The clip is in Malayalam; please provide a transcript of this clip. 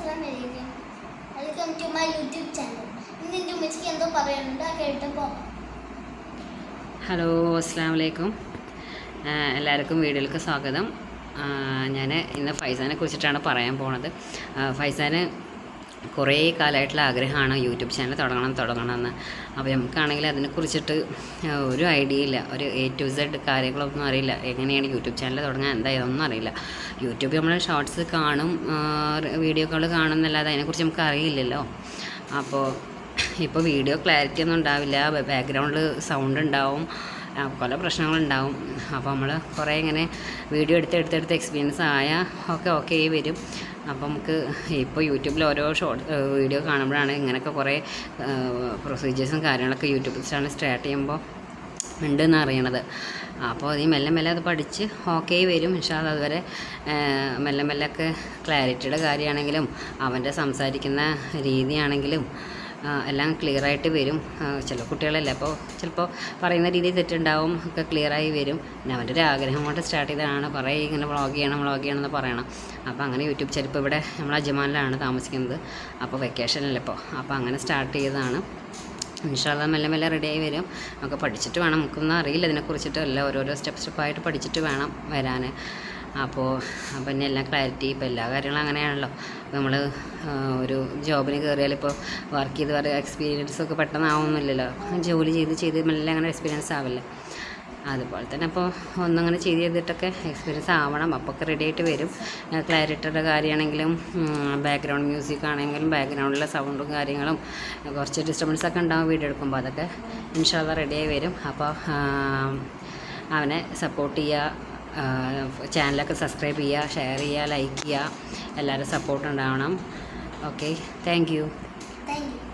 അസ്സലാമു അലൈക്കും welcome to my YouTube channel ഇന്ന് എന്റെ ഉമ്മച്ചിക്ക് എന്തോ പറയാനുണ്ട്. ആ കേട്ട് ഹലോ അസ്സാം വലൈക്കും എല്ലാവർക്കും വീഡിയോയിലേക്ക് സ്വാഗതം. ഞാൻ ഇന്ന് ഫൈസാനെ കുറിച്ചിട്ടാണ് പറയാൻ പോണത്. ഫൈസാന് കുറേ കാലമായിട്ടുള്ള ആഗ്രഹമാണ് യൂട്യൂബ് ചാനൽ തുടങ്ങണം തുടങ്ങണം എന്ന് അപ്പോൾ നമുക്കാണെങ്കിൽ അതിനെക്കുറിച്ചിട്ട് ഒരു ഐഡിയ ഇല്ല. ഒരു എ ടു സെഡ് കാര്യങ്ങളൊന്നും അറിയില്ല. എങ്ങനെയാണ് യൂട്യൂബ് ചാനൽ തുടങ്ങാൻ എന്താ ഇതൊന്നും അറിയില്ല. യൂട്യൂബ് നമ്മൾ ഷോർട്സ് കാണും വീഡിയോകൾ കാണും എന്നല്ലാതെ അതിനെക്കുറിച്ച് നമുക്ക് അറിയില്ലല്ലോ. അപ്പോൾ ഇപ്പോൾ വീഡിയോ ക്ലാരിറ്റി ഒന്നും ഉണ്ടാവില്ല. ബാക്ക്ഗ്രൗണ്ടിൽ സൗണ്ട് ഉണ്ടാവും. പല പ്രശ്നങ്ങളുണ്ടാവും. അപ്പോൾ നമ്മൾ കുറേ ഇങ്ങനെ വീഡിയോ എടുത്ത് എടുത്തെടുത്ത് എക്സ്പീരിയൻസ് ആയാൽ ഒക്കെ ഓക്കെ ആയി വരും. അപ്പം നമുക്ക് ഇപ്പോൾ യൂട്യൂബിൽ ഓരോ ഷോർട്ട് വീഡിയോ കാണുമ്പോഴാണ് ഇങ്ങനെയൊക്കെ കുറേ പ്രൊസീജിയേഴ്സും കാര്യങ്ങളൊക്കെ യൂട്യൂബിൽ ചാനൽ സ്റ്റാർട്ട് ചെയ്യുമ്പോൾ ഉണ്ടെന്ന് അറിയണത്. അപ്പോൾ ഈ മെല്ലെ മെല്ലെ അത് പഠിച്ച് ഓക്കെ വരും. പക്ഷേ അത് അതുവരെ മെല്ലെ മെല്ലെ ഒക്കെ ക്ലാരിറ്റിയുടെ കാര്യമാണെങ്കിലും അവന്റെ സംസാരിക്കുന്ന രീതിയാണെങ്കിലും എല്ലാം ക്ലിയർ ആയിട്ട് വരും. ചില കുട്ടികളല്ലേ അപ്പോൾ ചിലപ്പോൾ പറയുന്ന രീതി തെറ്റുണ്ടാവും ഒക്കെ ക്ലിയർ ആയി വരും. പിന്നെ അവന്റെ ഒരു ആഗ്രഹം കൊണ്ട് സ്റ്റാർട്ട് ചെയ്തതാണ്. കുറേ ഇങ്ങനെ വ്ളോഗ് ചെയ്യണം വ്ളോഗ് ചെയ്യണം എന്ന് പറയണം. അപ്പോൾ അങ്ങനെ യൂട്യൂബ് ചിലപ്പോൾ ഇവിടെ നമ്മൾ അജ്മാനിലാണ് താമസിക്കുന്നത്. അപ്പോൾ വെക്കേഷനല്ലേ ഇപ്പോൾ അപ്പോൾ അങ്ങനെ സ്റ്റാർട്ട് ചെയ്തതാണ്. ഇൻഷാല്ല മെല്ലെ മെല്ലെ റെഡിയായി വരും. നമുക്ക് പഠിച്ചിട്ട് വേണം. നമുക്കൊന്നും അറിയില്ല ഇതിനെക്കുറിച്ചിട്ട്. എല്ലാം ഓരോരോ സ്റ്റെപ്പ് സ്റ്റെപ്പായിട്ട് പഠിച്ചിട്ട് വേണം വരാൻ അപ്പോൾ അപ്പം തന്നെ എല്ലാം ക്ലാരിറ്റി ഇപ്പോൾ എല്ലാ കാര്യങ്ങളും അങ്ങനെയാണല്ലോ. നമ്മൾ ഒരു ജോബിന് കയറിയാൽ ഇപ്പോൾ വർക്ക് ചെയ്ത് പറയുക എക്സ്പീരിയൻസ് ഒക്കെ പെട്ടെന്ന് ആവുന്നില്ലല്ലോ ജോലി ചെയ്ത് ചെയ്ത് മെല്ലെ അങ്ങനെ എക്സ്പീരിയൻസ് ആവില്ല. അതുപോലെ തന്നെ അപ്പോൾ ഒന്നങ്ങനെ ചെയ്ത് ചെയ്തിട്ടൊക്കെ എക്സ്പീരിയൻസ് ആവണം. അപ്പോൾ ഒക്കെ റെഡി ആയിട്ട് വരും. ക്ലാരിറ്റിയുടെ കാര്യമാണെങ്കിലും ബാക്ക്ഗ്രൗണ്ട് മ്യൂസിക് ആണെങ്കിലും ബാക്ക്ഗ്രൗണ്ടിലെ സൗണ്ടും കാര്യങ്ങളും കുറച്ച് ഡിസ്റ്റർബൻസ് ഒക്കെ ഉണ്ടാവും വീഡിയോ എടുക്കുമ്പോൾ അതൊക്കെ ഇൻഷാല്ല റെഡിയായി വരും. അപ്പോൾ അവനെ സപ്പോർട്ട് ചെയ്യുക ചാനലൊക്കെ സബ്സ്ക്രൈബ് ചെയ്യുക ഷെയർ ചെയ്യുക ലൈക്ക് ചെയ്യുക. എല്ലാവരും സപ്പോർട്ട് ഉണ്ടാവണം. Okay thank you thank you